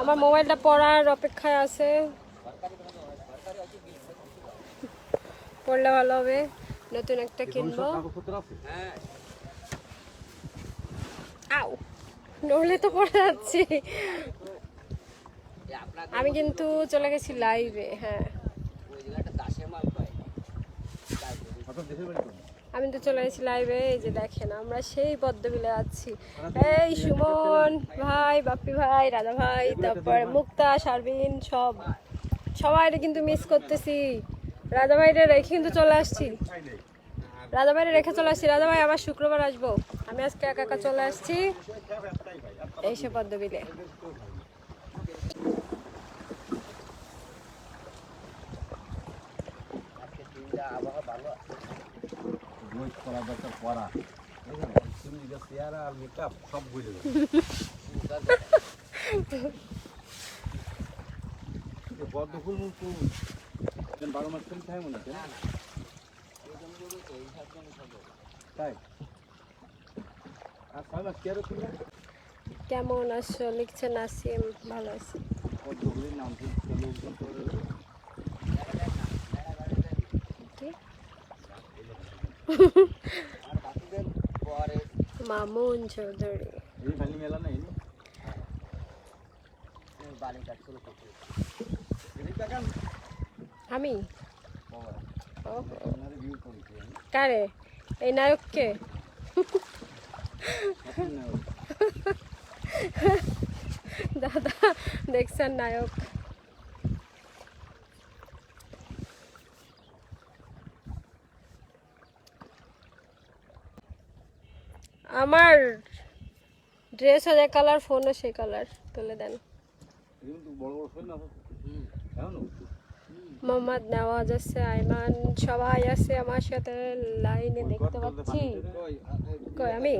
আমরা মোবাইলটা পড়ার অপেক্ষায় আছে। পড়লে ভালো হবে, নতুন একটা কিনবো। আও তো পড়ে যাচ্ছি। আমি কিন্তু চলে গেছি লাইভে হ্যাঁ। আমি তো চলে গেছি লাইভে এই যে দেখেন আমরা সেই পদ্মবিলে আছি। এই সুমন ভাই বাপ্পি ভাই রাজা ভাই তারপর মুক্তা শারবিন সব। সবাই কিন্তু মিস করতেছি। রাজা ভাইরে রেখে কিন্তু চলে আসছি। রাজা ভাইরে রেখে চলে আসছি। রাজা ভাই আবার শুক্রবার আসব। আমি আজকে একা একা চলে আসছি। এই সে পদ্মবিলে পড়া দরকার পড়া। তুমি যে চেহারা আর মেকআপ সব বুঝে যাবে। পদ্ম ফুল মুখ বারো মাস খেলে থাকে মনে হচ্ছে? তাই আর ছয় মাস কে আরও কেমন আছো? লিখছে নাসিম ভালো আছি। নাম কি লোকজন করে কি মামুন চৌধুরী। আমি। কারে এই নায়ককে দাদা দেখছেন নায়ক আমার ড্রেসও যে কালার ফোনও সেই কালার তুলে দেন? মোহাম্মদ নেওয়াজ আছে, আইমান সবাই আছে আমার সাথে, লাইনে দেখতে পাচ্ছি কই, আমি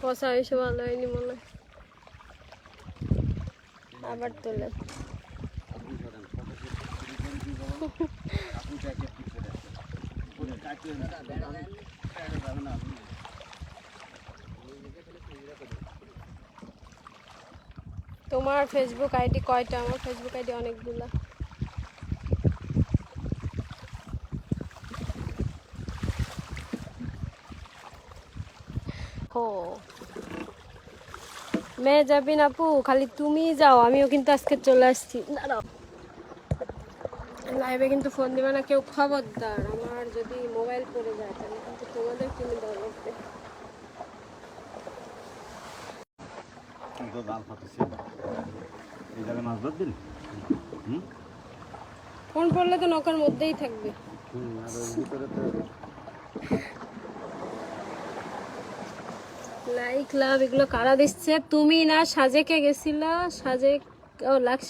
পয়সা এসে ভালো হয়নি মনে। আবার তোলে তোমার ফেসবুক আইডি কয়টা? আমার ফেসবুক আইডি অনেকগুলা। ও মেয়ে যাবি না আপু খালি তুমি যাও, আমিও কিন্তু আজকে চলে আসছি। দাঁড়াও। লাইভে কিন্তু ফোন দিবে না কেউ খবরদার। আমার যদি মোবাইল পড়ে যায় তাহলে কিন্তু তোমাদের কিনে দেওয়া লাগবে? ফোন পড়লে তো নৌকার মধ্যেই থাকবে। লাইক লাভ এগুলো কারা দিচ্ছে? তুমি না সাজেকে গেছিলা? সাজেক ও লাক্স